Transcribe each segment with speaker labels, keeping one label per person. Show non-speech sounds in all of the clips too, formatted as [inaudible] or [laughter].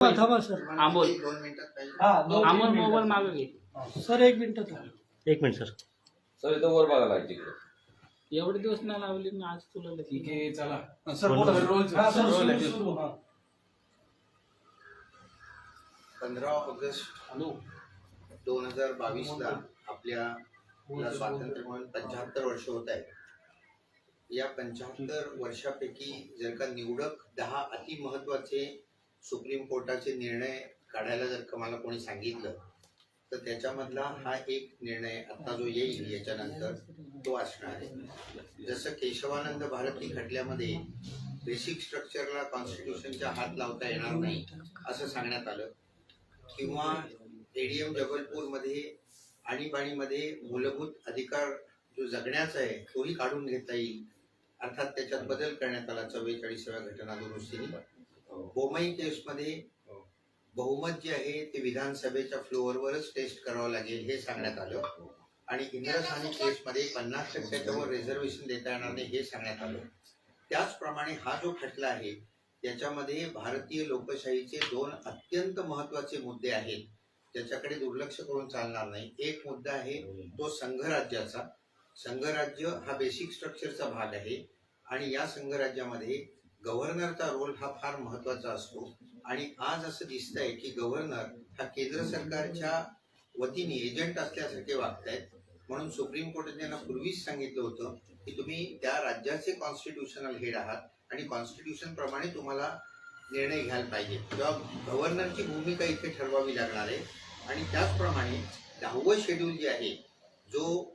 Speaker 1: थांबा सर. हा.
Speaker 2: मोबाईल मागे घे.
Speaker 1: सर एक मिनिट थांबा.
Speaker 3: एक मिनिट सर.
Speaker 4: सर इथं वर बघायला आहे तिकडे
Speaker 2: एवढे दिवस नाही लावले मी आज तुला लगेच.
Speaker 5: ठीक आहे चला.
Speaker 1: सर बोला
Speaker 5: रोल
Speaker 1: हा, सर,
Speaker 5: रोल
Speaker 1: सुरू,
Speaker 5: आहे.
Speaker 1: सुरू, हा.
Speaker 6: पंधरा ऑगस्ट दोन हजार बावीस ला आपल्या स्वातंत्र्य म्हणून पंच्याहत्तर वर्ष होत आहेत. या पंच्याहत्तर वर्षापैकी जर का निवडक दहा अति महत्त्वाचे सुप्रीम कोर्टाचे निर्णय काढायला जर का मला कोणी सांगितलं तर त्याच्यामधला हा एक निर्णय आता जो येईल याच्यानंतर तो असणार आहे. जसं केशवानंद भारती खटल्यामध्ये बेसिक स्ट्रक्चरला कॉन्स्टिट्यूशनच्या हात लावता येणार नाही असं सांगण्यात आलं किंवा एडीएम जबलपूरमध्ये आणीबाणीमध्ये मूलभूत अधिकार जो जगण्याचा आहे तोही काढून घेता येईल. अर्थात त्याच्यात बदल करण्यात आला चव्वेचाळीसाव्या घटना दुरुस्तीने. बोमई केसमध्ये बहुमत जे आहे ते विधानसभेच्या फ्लोअरवरच टेस्ट करावं लागेल हे सांगण्यात आलं. आणि इंद्रसानी केसमध्ये पन्नास टक्क्याच्या वर रिझर्वेशन देता येणार नाही हे सांगण्यात आलं. त्याचप्रमाणे हा जो खटला आहे त्याच्यामध्ये भारतीय लोकशाहीचे दोन अत्यंत महत्त्वाचे मुद्दे आहेत. त्याच्याकडे दुर्लक्ष करून चालणार नाही. एक मुद्दा आहे तो संघराज्याचा. संघराज्य हा बेसिक स्ट्रक्चरचा भाग आहे. आणि या संघराज्यामध्ये गव्हर्नरचा रोल हा फार महत्त्वाचा असतो. आणि आज असं दिसत आहे की गव्हर्नर हा केंद्र सरकारच्या वतीने एजंट असल्यासारखे वागतायत. म्हणून सुप्रीम कोर्टाने त्यांना पूर्वीच सांगितलं होतं की तुम्ही त्या राज्याचे कॉन्स्टिट्युशनल हेड आहात आणि कॉन्स्टिट्यूशन प्रमाणे तुम्हाला निर्णय घ्यायला पाहिजे. किंवा गव्हर्नरची भूमिका इथे ठरवावी लागणार आहे. आणि त्याचप्रमाणे दहावं शेड्यूल जे आहे जो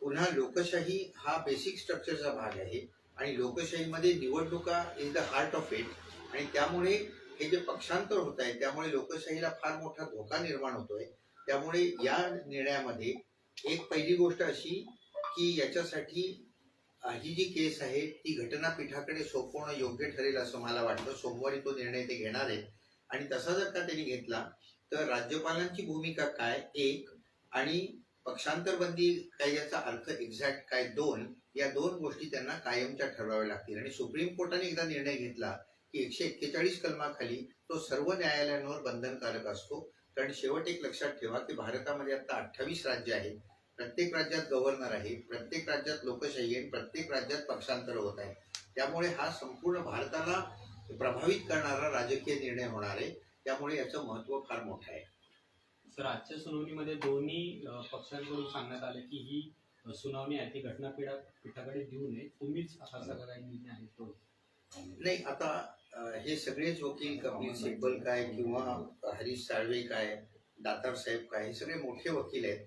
Speaker 6: पुन्हा लोकशाही हा बेसिक स्ट्रक्चरचा भाग आहे. आणि लोकशाहीमध्ये निवडणुका is the heart of it आणि त्यामुळे हे जे पक्षांतर होत आहे त्यामुळे लोकशाहीला फार मोठा धोका निर्माण होतोय. त्यामुळे या निर्णयामध्ये एक पहिली गोष्ट अशी की याच्यासाठी ही जी केस आहे ती घटनापीठाकडे सोपवणं योग्य ठरेल असं मला वाटतं. सोमवारी तो निर्णय ते घेणार आहेत. आणि तसा जर का त्यांनी घेतला तर राज्यपालांची भूमिका काय? एक. आणि पक्षांतरबंदी कायद्याचा अर्थ एक्झॅक्ट काय दोन या दोन गोष्टी त्यांना कायमच्या ठरवाव्या लागतील. आणि सुप्रीम कोर्टाने एकदा निर्णय घेतला की एकशे एक्केचाळीस कलमाखाली तो सर्व न्यायालयांवर बंधनकारक असतो. कारण शेवट एक लक्षात ठेवा की भारतामध्ये आता अठ्ठावीस राज्य आहेत. प्रत्येक राज्यात गव्हर्नर आहे प्रत्येक राज्यात लोकशाही आहे प्रत्येक राज्यात पक्षांतर होत आहे. त्यामुळे हा संपूर्ण भारताला प्रभावित करणारा राजकीय निर्णय होणार आहे. त्यामुळे याचं महत्त्व फार मोठं आहे.
Speaker 7: सर आजच्या सुनावणीमध्ये दोन्ही पक्षांकडून सांगण्यात आले की ही सुनावणी आहे ती घटनापीठा पीठाकडे देऊ नये. तुम्हीच असा सगळा निर्णय आहे तो?
Speaker 6: नाही आता हे सगळेच वकील कपिल सिब्बल काय किंवा हरीश साळवे काय दातार साहेब काय हे सगळे मोठे वकील आहेत.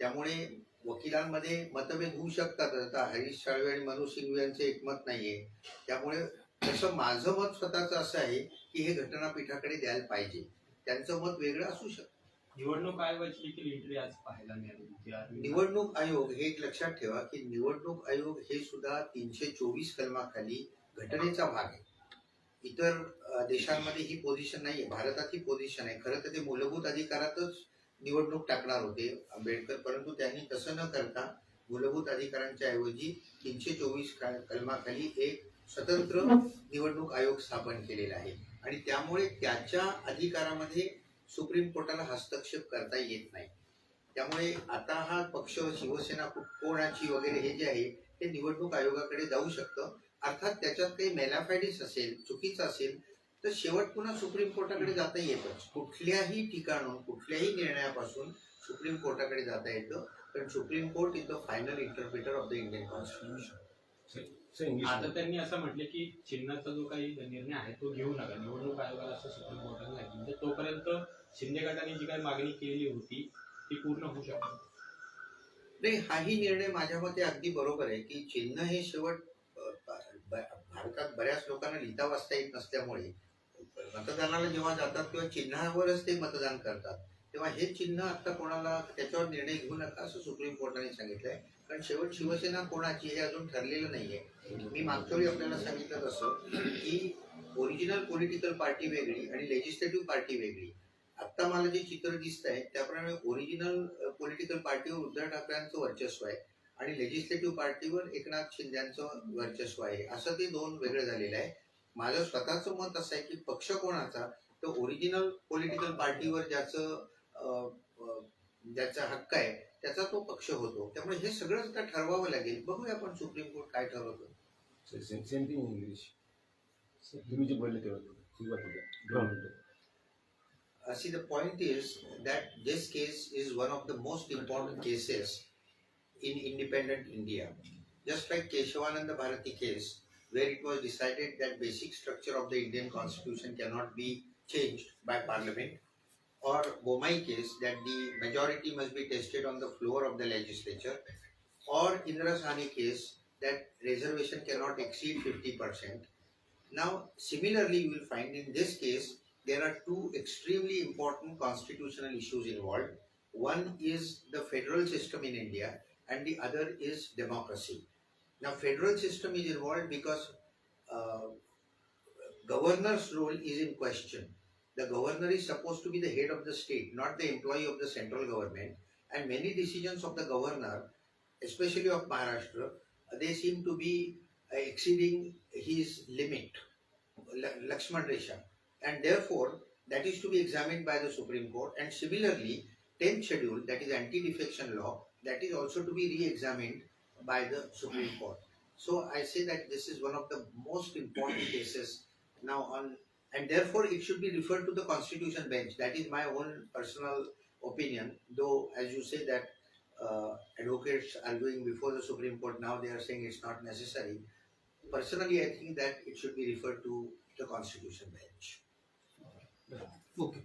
Speaker 6: त्यामुळे वकिलांमध्ये मतभेद होऊ शकतात. आता हरीश साळवे आणि मनोज सिंग यांचं एकमत नाहीये. त्यामुळे तसं माझं मत स्वतःचं असं आहे की हे घटनापीठाकडे द्यायला पाहिजे. त्यांचं मत वेगळं असू शकतं.
Speaker 7: निवडणूक आयोगाची देखील एंट्री आज पाहायला मिळाली.
Speaker 6: निवडणूक आयोग हे एक लक्षात ठेवा की निवडणूक आयोग हे सुद्धा तीनशे चोवीस कलमाखाली घटनेचा भाग आहे. इतर देशांमध्ये ही पोझिशन नाही आहे भारतात ही पोझिशन आहे. खरं तर ते मूलभूत अधिकारातच निवडणूक टाकणार होते आंबेडकर परंतु त्यांनी तसं न करता मूलभूत अधिकारांच्या ऐवजी तीनशे चोवीस कलमाखाली एक स्वतंत्र निवडणूक आयोग स्थापन केलेला आहे. आणि त्यामुळे त्याच्या अधिकारामध्ये सुप्रीम कोर्टाला हस्तक्षेप करता येत नाही. त्यामुळे आता हा पक्ष शिवसेना कोणाची वगैरे हे जे आहे ते निवडणूक आयोगाकडे जाऊ शकतं. अर्थात त्याच्यात काही मेलाफॅडिस असेल चुकीचं असेल तर शेवट पुन्हा सुप्रीम कोर्टाकडे जाता येतच. कुठल्याही ठिकाणून कुठल्याही निर्णयापासून सुप्रीम कोर्टाकडे जाता येतं. कारण Supreme Court is the final interpreter of the Indian constitution
Speaker 7: आता त्यांनी असं म्हटलं की चिन्हाचा जो काही निर्णय आहे तो घेऊ नका. निवडणूक आयोगाला असं सुप्रीम कोर्टाने सांगितलं. म्हणजे तोपर्यंत शिंदे गटाने जी काही मागणी केलेली होती ती पूर्ण होऊ शकते.
Speaker 6: नाही हाही निर्णय माझ्या मते अगदी बरोबर आहे की चिन्ह हे शेवट भारतात बऱ्याच लोकांना लिहिता वाचता येत नसल्यामुळे मतदानाला जेव्हा जातात तेव्हा चिन्हावरच ते मतदान करतात तेव्हा हे चिन्ह आता कोणाला त्याच्यावर निर्णय घेऊ नका असं सुप्रीम कोर्टाने सांगितलंय. कारण शेवट शिवसेना कोणाची हे अजून ठरलेलं नाहीये. मी मागच्या वेळी आपल्याला सांगितलं तसं की ओरिजिनल पॉलिटिकल पार्टी वेगळी आणि लेजिस्लेटिव्ह पार्टी वेगळी. आता मला जे चित्र दिसत आहे त्याप्रमाणे ओरिजिनल पॉलिटिकल पार्टीवर उद्धव ठाकरेंचं वर्चस्व आहे आणि लेजिस्लेटिव्ह पार्टीवर एकनाथ शिंद्यांचं वर्चस्व आहे. असं ते दोन वेगळं झालेलं आहे. माझं स्वतःचं मत असं आहे की पक्ष कोणाचा तर ओरिजिनल पॉलिटिकल पार्टीवर ज्याचं ज्याचा हक्क आहे त्याचा तो पक्ष होतो. त्यामुळे हे सगळंच आता ठरवावं लागेल. बघूया आपण सुप्रीम कोर्ट काय ठरवतो.
Speaker 1: सेम थिंग इंग्लिश तुम्ही जे बोलले तेव्हा government
Speaker 6: Uh, see, the point is that this case is one of the most important cases in independent India. Just like Keshavananda Bharati case, where it was decided that basic structure of the Indian constitution cannot be changed by parliament, or Bomai case that the majority must be tested on the floor of the legislature, or Indra Sahni case that reservation cannot exceed 50%. Now, similarly, you will find in this case there are two extremely important constitutional issues involved. One is the federal system in India, and the other is democracy. Now, federal system is involved because uh, governor's role is in question. The governor is supposed to be the head of the state, not the employee of the central government. And many decisions of the governor, especially of Maharashtra, they seem to be uh, exceeding his limit, L- Lakshman Resha and therefore that is to be examined by the Supreme Court and similarly 10th schedule that is anti-defection law that is also to be re-examined by the Supreme Court. So I say that this is one of the most important [clears throat] cases now on and therefore it should be referred to the constitution bench. That is my own personal opinion though as you say that uh, advocates are going before the Supreme Court now they are saying it's not necessary. Personally I think that it should be referred to the constitution bench.
Speaker 2: Okay